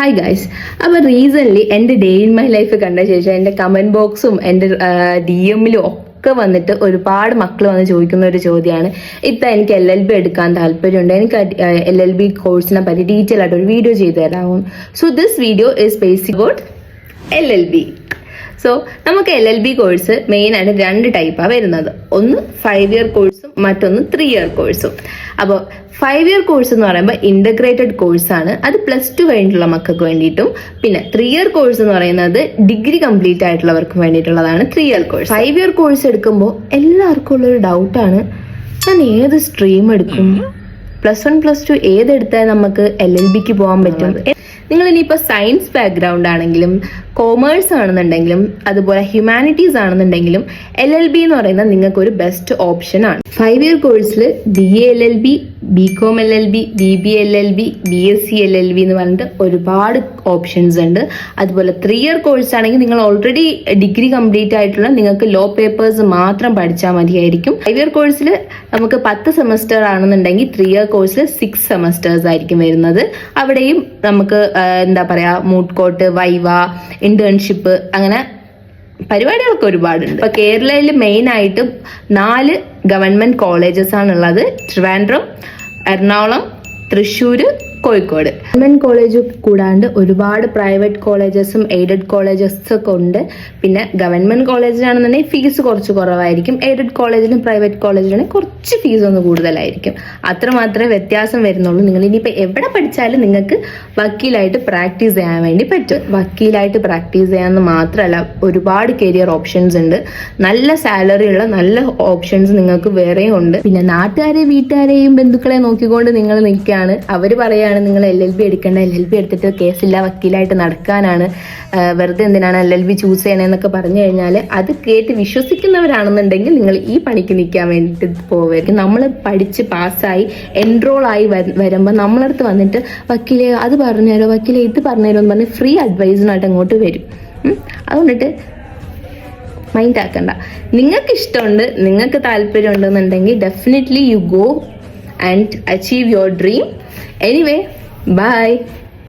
Hi guys അപ്പോൾ recently എന്റെ day in my life കണ്ട ശേഷം എന്റെ കമന്റ് ബോക്സും എന്റെ ഡി എമ്മിലും ഒക്കെ വന്നിട്ട് ഒരുപാട് മക്കൾ വന്ന് ചോദിക്കുന്ന ഒരു ചോദ്യമാണ് ഇപ്പം എനിക്ക് എൽ എൽ ബി എടുക്കാൻ താല്പര്യമുണ്ട്. എനിക്ക് എൽ എൽ ബി കോഴ്സിനെ പറ്റി ഡീറ്റെയിൽ ആയിട്ട് ഒരു വീഡിയോ ചെയ്തു തരാമോ so this video is basic about L L B so നമുക്ക് L L B course main ആയിട്ട് രണ്ട് ടൈപ്പാണ് വരുന്നത്. ഒന്ന് ഫൈവ് ഇയർ കോഴ്സും മറ്റൊന്ന് ത്രീ ഇയർ കോഴ്സും അപ്പോൾ ഫൈവ് ഇയർ കോഴ്സ് എന്ന് പറയുമ്പോൾ ഇന്റഗ്രേറ്റഡ് കോഴ്സാണ് അത് പ്ലസ് ടു കഴിഞ്ഞിട്ടുള്ള മക്കൾക്ക് വേണ്ടിയിട്ടും പിന്നെ ത്രീ ഇയർ കോഴ്സ് എന്ന് പറയുന്നത് ഡിഗ്രി കംപ്ലീറ്റ് ആയിട്ടുള്ളവർക്ക് വേണ്ടിയിട്ടുള്ളതാണ് three year course five year course എടുക്കുമ്പോൾ എല്ലാവർക്കും ഉള്ളൊരു ഡൗട്ടാണ് ഞാൻ ഏത് സ്ട്രീം എടുക്കും? പ്ലസ് വൺ പ്ലസ് ടു ഏതെടുത്താൽ നമുക്ക് എൽ എൽ ബിക്ക് പോകാൻ പറ്റും? നിങ്ങൾ ഇനിയിപ്പോൾ സയൻസ് ബാക്ക്ഗ്രൗണ്ട് ആണെങ്കിലും കോമേഴ്സ് ആണെന്നുണ്ടെങ്കിലും അതുപോലെ ഹ്യൂമാനിറ്റീസ് ആണെന്നുണ്ടെങ്കിലും എൽ എൽ ബി എന്ന് പറയുന്നത് നിങ്ങൾക്ക് ഒരു ബെസ്റ്റ് ഓപ്ഷൻ ആണ് ഫൈവ് ഇയർ കോഴ്സിൽ B A L L B B com L L B B B L L B B S C L L B എന്ന് പറഞ്ഞിട്ട് ഒരുപാട് ഓപ്ഷൻസ് ഉണ്ട്. അതുപോലെ ത്രീ ഇയർ കോഴ്സ് ആണെങ്കിൽ നിങ്ങൾ ഓൾറെഡി ഡിഗ്രി കംപ്ലീറ്റ് ആയിട്ടുള്ള നിങ്ങൾക്ക് ലോ പേപ്പേഴ്സ് മാത്രം പഠിച്ചാൽ മതിയായിരിക്കും. ഫൈവ് ഇയർ കോഴ്സിൽ നമുക്ക് പത്ത് സെമസ്റ്റർ ആണെന്നുണ്ടെങ്കിൽ ത്രീ ഇയർ കോഴ്സിൽ സിക്സ് സെമസ്റ്റേഴ്സ് ആയിരിക്കും വരുന്നത്. അവിടെയും നമുക്ക് എന്താ പറയാ മൂട്ട്കോട്ട് വൈവ ഇന്റേൺഷിപ്പ് അങ്ങനെ പരിപാടികളൊക്കെ ഒരുപാടുണ്ട്. ഇപ്പൊ കേരളയിൽ മെയിൻ ആയിട്ട് നാല് ഗവൺമെന്റ് കോളേജസ് ആണുള്ളത്. ട്രിവാൻഡ്രം എറണാകുളം തൃശ്ശൂര് കോഴിക്കോട്. ഗവൺമെന്റ് കോളേജ് കൂടാണ്ട് ഒരുപാട് പ്രൈവറ്റ് കോളേജസും എയ്ഡഡ് കോളേജസ് ഒക്കെ ഉണ്ട്. പിന്നെ ഗവൺമെന്റ് കോളേജിലാണെന്നുണ്ടെങ്കിൽ ഫീസ് കുറച്ച് കുറവായിരിക്കും. എയ്ഡഡ് കോളേജിലും പ്രൈവറ്റ് കോളേജിലാണെങ്കിൽ കുറച്ച് ഫീസ് ഒന്ന് കൂടുതലായിരിക്കും. അത്ര മാത്രമേ വ്യത്യാസം വരുന്നുള്ളൂ. നിങ്ങൾ ഇനിയിപ്പോൾ എവിടെ പഠിച്ചാലും നിങ്ങൾക്ക് വക്കീലായിട്ട് പ്രാക്ടീസ് ചെയ്യാൻ വേണ്ടി പറ്റും. വക്കീലായിട്ട് പ്രാക്ടീസ് ചെയ്യാമെന്ന് മാത്രമല്ല ഒരുപാട് കരിയർ ഓപ്ഷൻസ് ഉണ്ട്. നല്ല സാലറി ഉള്ള നല്ല ഓപ്ഷൻസ് നിങ്ങൾക്ക് വേറെയും ഉണ്ട്. പിന്നെ നാട്ടുകാരെയും വീട്ടുകാരെയും ബന്ധുക്കളെ നോക്കിക്കൊണ്ട് നിങ്ങൾ നിൽക്കുകയാണ്. അവർ പറയാണ് നിങ്ങൾ എൽ എൽ ബി എടുക്കേണ്ട എൽ എൽ ബി എടുത്തിട്ട് കേസില്ല വക്കീലായിട്ട് നടക്കാനാണ് വെറുതെ എന്തിനാണ് എൽ എൽ ബി ചൂസ് ചെയ്യണമെന്നൊക്കെ പറഞ്ഞു കഴിഞ്ഞാൽ അത് കേട്ട് വിശ്വസിക്കുന്നവരാണെന്നുണ്ടെങ്കിൽ നിങ്ങൾ ഈ പണിക്ക് നിൽക്കാൻ വേണ്ടിയിട്ട് പോവരുത് നമ്മൾ പഠിച്ച് പാസ്സായി എൻറോൾ ആയി വര- വരുമ്പോൾ നമ്മളടുത്ത് വന്നിട്ട് വക്കീലെ അത് പറഞ്ഞുതരോ? വക്കീലെ ഇത് പറഞ്ഞുതരോ? എന്ന് പറഞ്ഞ് ഫ്രീ അഡ്വൈസിനായിട്ട് അങ്ങോട്ട് വരും. അതുകൊണ്ടിട്ട് മൈൻഡ് ആക്കണ്ട. നിങ്ങൾക്ക് ഇഷ്ടമുണ്ട് നിങ്ങൾക്ക് താല്പര്യം ഉണ്ടെന്നുണ്ടെങ്കിൽ definitely you go and achieve your dream anyway bye